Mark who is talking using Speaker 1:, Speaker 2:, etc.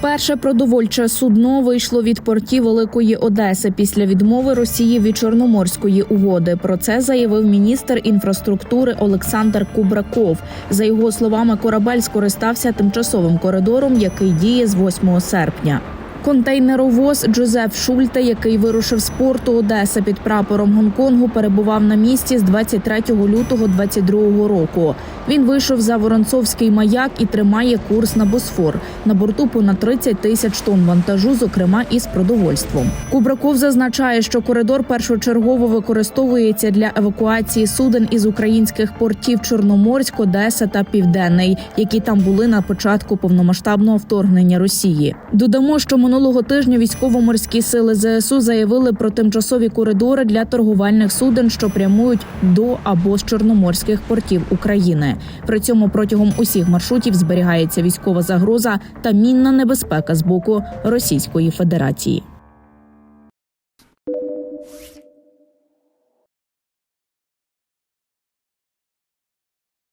Speaker 1: Перше продовольче судно вийшло від портів Великої Одеси після відмови Росії від Чорноморської угоди. Про це заявив міністр інфраструктури Олександр Кубраков. За його словами, корабель скористався тимчасовим коридором, який діє з 8 серпня. Контейнеровоз Джозеф Шульте, який вирушив з порту Одеса під прапором Гонконгу, перебував на місці з 23 лютого 2022 року. Він вийшов за Воронцовський маяк і тримає курс на Босфор. На борту понад 30 тисяч тонн вантажу, зокрема із продовольством. Кубраков зазначає, що коридор першочергово використовується для евакуації суден із українських портів Чорноморськ, Одеса та Південний, які там були на початку повномасштабного вторгнення Росії. Додамо, що минулого тижня військово-морські сили ЗСУ заявили про тимчасові коридори для торгувальних суден, що прямують до або з чорноморських портів України. При цьому протягом усіх маршрутів зберігається військова загроза та мінна небезпека з боку Російської Федерації.